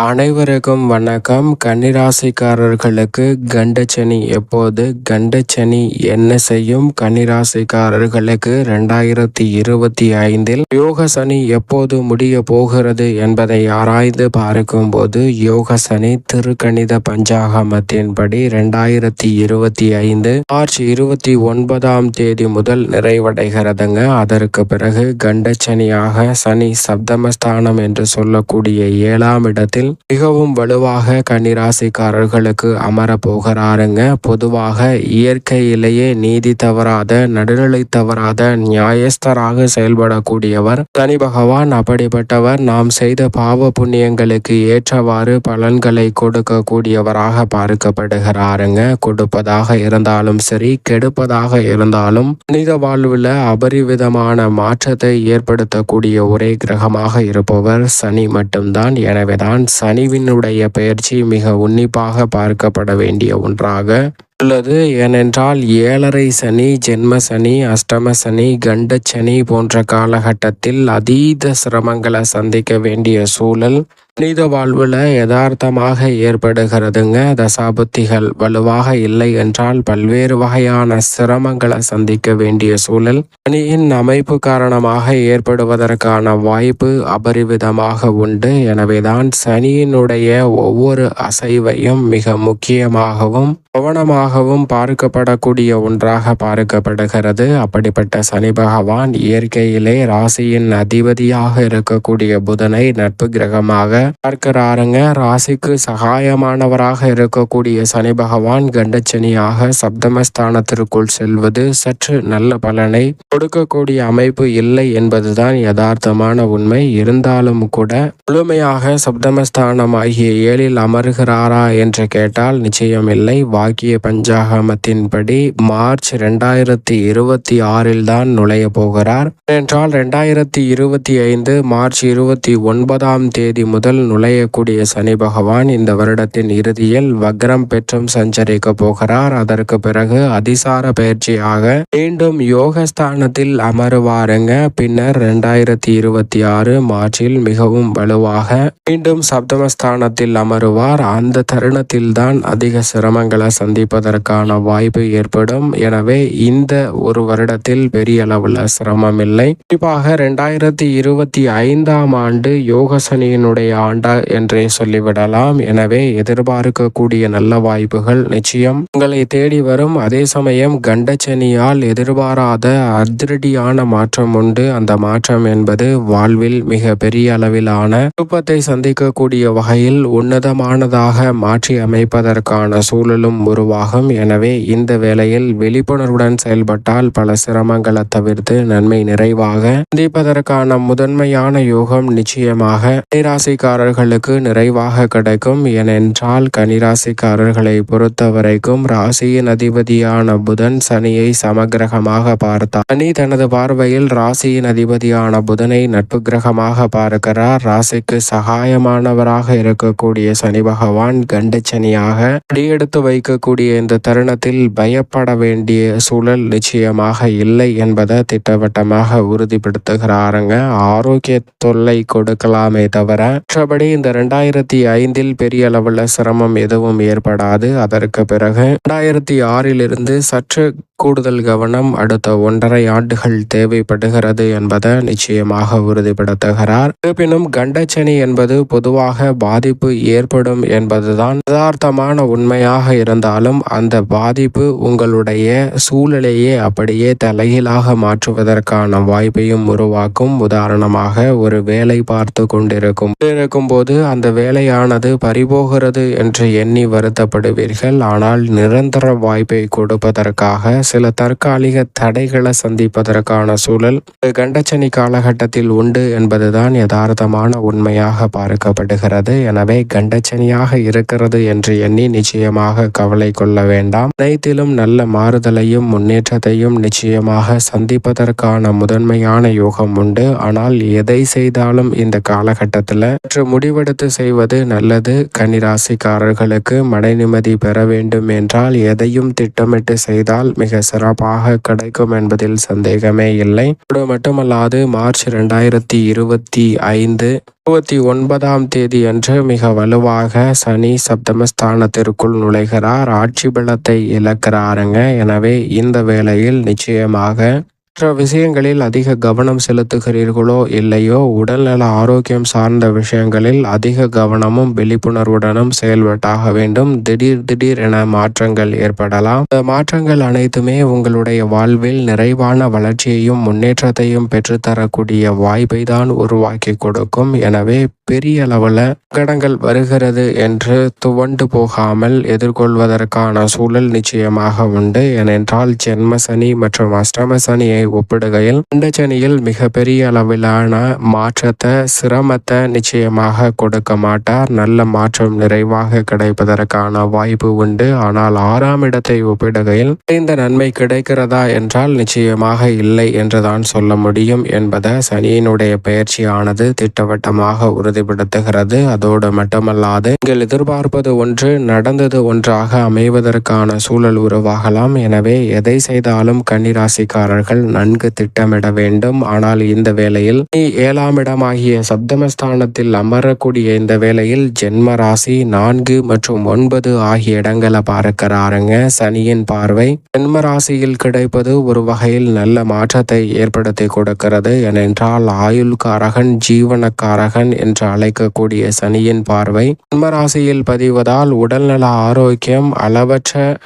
அனைவருக்கும் வணக்கம். கன்னிராசிக்காரர்களுக்கு கண்டச்சனி எப்போது? கண்டச்சனி என்ன செய்யும்? கன்னிராசிக்காரர்களுக்கு ரெண்டாயிரத்தி இருபத்தி ஐந்தில் யோக சனி எப்போது முடிய போகிறது என்பதை ஆராய்ந்து பார்க்கும்போது யோக சனி திருக்கணித பஞ்சாகமத்தின்படி ரெண்டாயிரத்தி இருபத்தி ஐந்து மார்ச் இருபத்தி ஒன்பதாம் தேதி முதல் நிறைவடைகிறதுங்க. அதற்கு பிறகு கண்டச்சனியாக சனி சப்தமஸ்தானம் என்று சொல்லக்கூடிய ஏழாம் இடத்தில் மிகவும் வலுவாக கன்னிராசிக்காரர்களுக்கு அமர போகிறாருங்க. பொதுவாக இயற்கையிலேயே நீதி தவறாத நடுநிலை தவறாத நியாயஸ்தராக செயல்படக்கூடியவர். சனி பகவான் அப்படிப்பட்டவர். நாம் செய்த பாவ புண்ணியங்களுக்கு ஏற்றவாறு பலன்களை கொடுக்கக்கூடியவராக பார்க்கப்படுகிறாருங்க. கொடுப்பதாக இருந்தாலும் சரி கெடுப்பதாக இருந்தாலும் மனித வாழ்வில் அபரிவிதமான மாற்றத்தை ஏற்படுத்தக்கூடிய ஒரே கிரகமாக இருப்பவர் சனி மட்டும்தான். எனவேதான் சனிவினுடைய பயிற்சி மிக உன்னிப்பாக பார்க்கப்பட வேண்டிய ஒன்றாக உள்ளது. ஏனென்றால் ஏழரை சனி ஜென்ம சனி அஷ்டம சனி கண்ட சனி போன்ற காலகட்டத்தில் அதீத சிரமங்களை சந்திக்க வேண்டிய சூழல் மனித வாழ்வில் யதார்த்தமாக ஏற்படுகிறதுங்க தசாபுத்திகள் வலுவாக இல்லை என்றால் பல்வேறு வகையான சிரமங்களை சந்திக்க வேண்டிய சூழல். சனியின் அமைப்பு காரணமாக ஏற்படுவதற்கான வாய்ப்பு அபரிவிதமாக உண்டு. எனவேதான் சனியினுடைய ஒவ்வொரு அசைவையும் மிக முக்கியமாகவும் கவனமாகவும் பார்க்கப்படக்கூடிய ஒன்றாக பார்க்கப்படுகிறது. அப்படிப்பட்ட சனி பகவான் இயற்கையிலே ராசியின் அதிபதியாக இருக்கக்கூடிய புதனை நட்பு கிரகமாக பார்க்கிறாருங்க. ராசிக்கு சகாயமானவராக இருக்கக்கூடிய சனி பகவான் கண்டச்சனியாக சப்தமஸ்தானத்திற்குள் செல்வது சற்று நல்ல பலனை கொடுக்கக்கூடிய அமைப்பு இல்லை என்பதுதான் யதார்த்தமான உண்மை. இருந்தாலும் கூட முழுமையாக சப்தமஸ்தானம் ஆகிய ஏழில் அமர்கிறாரா என்று கேட்டால் நிச்சயம் இல்லை. வாக்கிய பஞ்சாகமத்தின்படி மார்ச் இரண்டாயிரத்தி இருபத்தி ஆறில் தான் நுழைய போகிறார். என்றால் இரண்டாயிரத்தி இருபத்தி ஐந்து மார்ச் இருபத்தி ஒன்பதாம் தேதி முதல் முதல் நுழையக்கூடிய சனி பகவான் இந்த வருடத்தின் இறுதியில் வக்ரம் பெற்றும் சஞ்சரிக்க போகிறார். அதற்கு பிறகு அதிசார பயிற்சியாக மீண்டும் யோகஸ்தானத்தில் அமருவாருங்க. பின்னர் இரண்டாயிரத்தி இருபத்தி ஆறு மார்ச்சில் மிகவும் வலுவாக மீண்டும் சப்தமஸ்தானத்தில் அமருவார். அந்த தருணத்தில் தான் அதிக சிரமங்களை சந்திப்பதற்கான வாய்ப்பு ஏற்படும். எனவே இந்த ஒரு வருடத்தில் பெரிய அளவில் சிரமம் இல்லை குறிப்பாக இரண்டாயிரத்தி இருபத்தி ஐந்தாம் ஆண்டு யோக சனியினுடைய ஆண்டா என்றே சொல்லிவிடலாம். எனவே எதிர்பார்க்கக்கூடிய நல்ல வாய்ப்புகள் நிச்சயம். உங்களை தேடி வரும் அதே சமயம் கண்டச்சனியால் எதிர்பாராத அதிரடியான மாற்றம் உண்டு. அந்த மாற்றம் என்பது வாழ்வில் மிக பெரிய அளவிலான விருப்பத்தை சந்திக்கக்கூடிய வகையில் உன்னதமானதாக மாற்றி அமைப்பதற்கான சூழலும் உருவாகும். எனவே இந்த வேளையில் விழிப்புணர்வுடன் செயல்பட்டால் பல சிரமங்களை தவிர்த்து நன்மை நிறைவாக சந்திப்பதற்கான முதன்மையான யோகம் நிச்சயமாக. ராசிக்கார ராசிக்காரர்களுக்கு நிறைவாக கிடைக்கும். ஏனென்றால் கனிராசிக்காரர்களை பொறுத்த வரைக்கும் ராசியின் அதிபதியான புதன் சனியை சமகிரகமாக பார்த்தார். சனி தனது பார்வையில் ராசியின் அதிபதியான புதனை நட்பு கிரகமாக பார்க்கிறார். ராசிக்கு சகாயமானவராக இருக்கக்கூடிய சனி பகவான் கண்ட சனியாக அடியெடுத்து வைக்கக்கூடிய இந்த தருணத்தில் பயப்பட வேண்டிய சூழல் நிச்சயமாக இல்லை என்பதை திட்டவட்டமாக உறுதிப்படுத்துகிறாருங்க. ஆரோக்கிய தொல்லை கொடுக்கலாமே தவிர மற்றபடி இந்த ரெண்டாயிரத்தி ஐந்தில் பெரிய அளவில் சிரமம் எதுவும் ஏற்படாது. அதற்கு பிறகு ரெண்டாயிரத்தி ஆறிலிருந்து சற்று கூடுதல் கவனம் அடுத்த ஒன்றரை ஆண்டுகள் தேவைப்படுகிறது என்பதை நிச்சயமாக உறுதிப்படுத்துகிறார். இருப்பினும் கண்டச்சனி என்பது பொதுவாக பாதிப்பு ஏற்படும் என்பதுதான் யதார்த்தமான உண்மையாக இருந்தாலும் அந்த பாதிப்பு உங்களுடைய சூழலையே அப்படியே தலைகீழாக மாற்றுவதற்கான வாய்ப்பையும் உருவாக்கும். உதாரணமாக ஒரு வேலை பார்த்து கொண்டிருக்கும் இருக்கும்போது அந்த வேலையானது பறிபோகிறது என்று எண்ணி வருத்தப்படுவீர்கள். ஆனால் நிரந்தர வாய்ப்பை கொடுப்பதற்காக சில தற்காலிக தடைகளை சந்திப்பதற்கான சூழல் கண்டச்சனி காலகட்டத்தில் உண்டு என்பதுதான் யதார்த்தமான உண்மையாக பார்க்கப்படுகிறது. எனவே கண்டச்சனியாக இருக்கிறது என்று எண்ணி நிச்சயமாக கவலை கொள்ள வேண்டாம். அனைத்திலும் நல்ல மாறுதலையும் முன்னேற்றத்தையும் நிச்சயமாக சந்திப்பதற்கான முதன்மையான யோகம் உண்டு. ஆனால் எதை செய்தாலும் இந்த காலகட்டத்தில் சற்று முடிவெடுத்து செய்வது நல்லது. கன்னிராசிக்காரர்களுக்கு மன நிம்மதி பெற வேண்டும் என்றால் எதையும் திட்டமிட்டு செய்தால் மிக மிக சிறப்பாக கிடைக்கும் என்பதில் சந்தேகமே இல்லை. அது மட்டுமல்லாது மார்ச் இரண்டாயிரத்தி இருபத்தி ஐந்து இருபத்தி ஒன்பதாம் தேதி அன்று மிக வலுவாக சனி சப்தமஸ்தானத்திற்குள் நுழைகிறார். ஆட்சி பலத்தை இழக்கிறாருங்க. எனவே இந்த வேளையில் நிச்சயமாக மற்ற விஷயங்களில் அதிக கவனம் செலுத்துகிறீர்களோ இல்லையோ உடல்நல ஆரோக்கியம் சார்ந்த விஷயங்களில் அதிக கவனமும் விழிப்புணர்வுடனும் செயல்பட்டாக வேண்டும். திடீர் திடீர் என மாற்றங்கள் ஏற்படலாம். இந்த மாற்றங்கள் அனைத்துமே உங்களுடைய வாழ்வில் நிறைவான வளர்ச்சியையும் முன்னேற்றத்தையும் பெற்றுத்தரக்கூடிய வாய்ப்பை தான் உருவாக்கி கொடுக்கும். எனவே பெரிய அளவில் கடங்கள் வருகிறது என்று துவண்டு போகாமல் எதிர்கொள்வதற்கான சூழல் நிச்சயமாக உண்டு. ஏனென்றால் ஜென்ம சனி மற்றும் அஷ்டம சனியை ஒப்பிடுகையில் சனியில் மிக பெரிய அளவிலான மாற்றத்தை சிரமத்தை நிச்சயமாக கொடுக்க மாட்டார். நல்ல மாற்றம் நிறைவாக கிடைப்பதற்கான வாய்ப்பு உண்டு. ஆனால் ஆறாம் இடத்தை ஒப்பிடுகையில் இந்த நன்மை கிடைக்கிறதா என்றால் நிச்சயமாக இல்லை என்றுதான் சொல்ல முடியும் என்பதை சனியினுடைய பயிற்சியானது திட்டவட்டமாக உறுதிப்படுத்துகிறது அதோடு மட்டுமல்லாது நீங்கள் எதிர்பார்ப்பது ஒன்று நடந்தது ஒன்றாக அமைவதற்கான சூழல் உருவாகலாம். எனவே எதை செய்தாலும் கன்னிராசிக்காரர்கள் நன்கு திட்டமிட வேண்டும். ஆனால் இந்த வேளையில் ஏழாம் இடமாகிய சப்தமஸ்தானத்தில் அமரக்கூடிய இந்த வேளையில் ஜென்ம ராசி நான்கு மற்றும் ஒன்பது ஆகிய இடங்களை பார்க்கிறாருங்க. சனியின் பார்வை ஜென்ம ராசியில் கிடைப்பது ஒரு வகையில் நல்ல மாற்றத்தை ஏற்படுத்தி கொடுக்கிறது. ஏனென்றால் ஆயுள்காரகன் ஜீவனக்காரகன் என்ற அழைக்கக்கூடிய சனியின் பார்வை. கும்பராசியில் பதிவதால் உடல்நல ஆரோக்கியம் அளவற்ற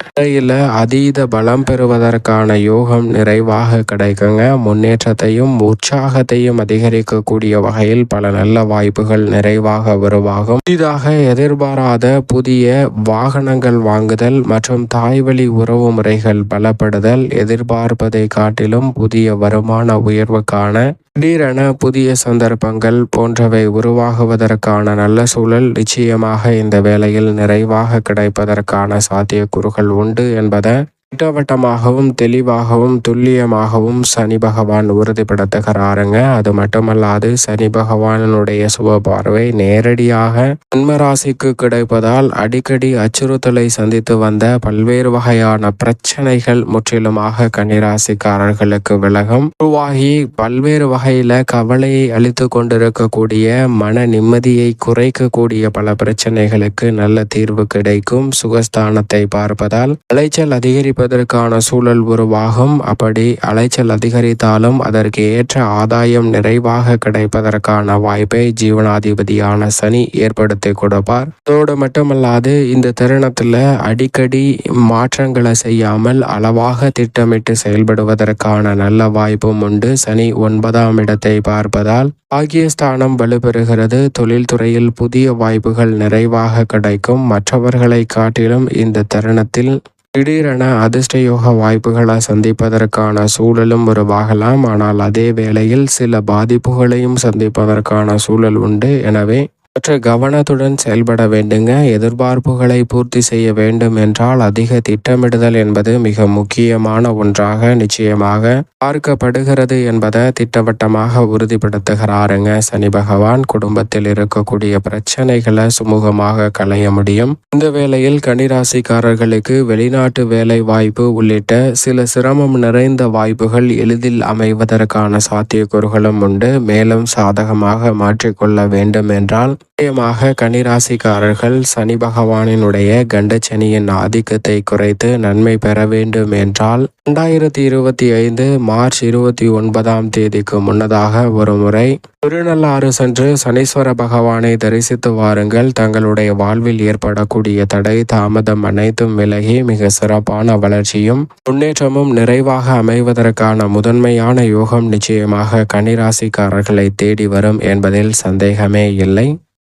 அதீத பலம் பெறுவதற்கான யோகம் நிறைவாக கிடைக்குங்க. முன்னேற்றத்தையும் உற்சாகத்தையும் அதிகரிக்கக்கூடிய வகையில் பல நல்ல வாய்ப்புகள் நிறைவாக உருவாகும். புதிதாக எதிர்பாராத புதிய வாகனங்கள் வாங்குதல் மற்றும் தாய்வழி உறவு முறைகள் பலப்படுதல் எதிர்பார்ப்பதை காட்டிலும் புதிய வருமான உயர்வுக்கான திடீரென புதிய சந்தர்ப்பங்கள் போன்றவை உருவாகுவதற்கான நல்ல சூழல் நிச்சயமாக இந்த வேளையில் நிறைவாக கிடைப்பதற்கான சாத்தியக்கூறுகள் உண்டு என்பதை திட்டவட்டமாகவும் தெளிவாகவும் துல்லியமாகவும் சனி பகவான் உறுதிப்படுத்துகிறாருங்க. அது மட்டுமல்லாது சனி பகவானுடைய சுப பார்வை நேரடியாக ஜன்மராசிக்கு கிடைப்பதால் அடிக்கடி அச்சுறுத்தலை சந்தித்து வந்த பல்வேறு வகையான பிரச்சனைகள் முற்றிலுமாக கன்னிராசிக்காரர்களுக்கு விலகும். உருவாகி பல்வேறு வகையில கவலையை அளித்து கொண்டிருக்கக்கூடிய மன நிம்மதியை குறைக்கக்கூடிய பல பிரச்சனைகளுக்கு நல்ல தீர்வு கிடைக்கும். சுகஸ்தானத்தை பார்ப்பதால் அலைச்சல் அதிகரி அதிகரிப்பதற்கான சூழல் உருவாகும். அப்படி அலைச்சல் அதிகரித்தாலும் அதற்கு ஏற்ற ஆதாயம் நிறைவாக கிடைப்பதற்கான வாய்ப்பை ஜீவனாதிபதியான சனி ஏற்படுத்தி கொடுப்பார். அதோடு மட்டுமல்லாது இந்த தருணத்தில் அடிக்கடி மாற்றங்களை செய்யாமல் அளவாக திட்டமிட்டு செயல்படுவதற்கான நல்ல வாய்ப்பும் உண்டு. சனி ஒன்பதாம் இடத்தை பார்ப்பதால் பாகியஸ்தானம் வலுப்பெறுகிறது. தொழில்துறையில் புதிய வாய்ப்புகள் நிறைவாக கிடைக்கும். மற்றவர்களை காட்டிலும் இந்த தருணத்தில் திடீரென அதிர்ஷ்ட யோக வாய்ப்புகளை சந்திப்பதற்கான சூழலும் உருவாகலாம். ஆனால் அதே வேளையில் சில பாதிப்புகளையும் சந்திப்பதற்கான சூழல் உண்டு. எனவே சற்று கவனத்துடன் செயல்பட வேண்டுங்க. எதிர்பார்ப்புகளை பூர்த்தி செய்ய வேண்டும் என்றால் அதிக திட்டமிடுதல் என்பது மிக முக்கியமான ஒன்றாக நிச்சயமாக பார்க்கப்படுகிறது என்பதை திட்டவட்டமாக உறுதிப்படுத்துகிறாருங்க. சனி பகவான் குடும்பத்தில் இருக்கக்கூடிய பிரச்சனைகளை சுமூகமாக களைய முடியும். இந்த வேளையில் கனிராசிக்காரர்களுக்கு வெளிநாட்டு வேலை வாய்ப்பு உள்ளிட்ட சில சிரமம் நிறைந்த வாய்ப்புகள் எளிதில் அமைவதற்கான சாத்தியக்கூறுகளும் உண்டு. மேலும் சாதகமாக மாற்றிக்கொள்ள வேண்டும் என்றால் நிச்சயமாக கன்னிராசிக்காரர்கள் சனி பகவானினுடைய கண்டச்சனியின் ஆதிக்கத்தை குறைத்து நன்மை பெற வேண்டும் என்றால் இரண்டாயிரத்தி இருபத்தி ஐந்து மார்ச் இருபத்தி ஒன்பதாம் தேதிக்கு முன்னதாக ஒரு முறை திருநள்ளாறு சென்று சனீஸ்வர பகவானை தரிசித்து வாருங்கள். தங்களுடைய வாழ்வில் ஏற்படக்கூடிய தடை தாமதம் அனைத்தும் விலகி மிக சிறப்பான வளர்ச்சியும் முன்னேற்றமும் நிறைவாக அமைவதற்கான முதன்மையான யோகம் நிச்சயமாக கன்னிராசிக்காரர்களை தேடி வரும் என்பதில் சந்தேகமே இல்லை.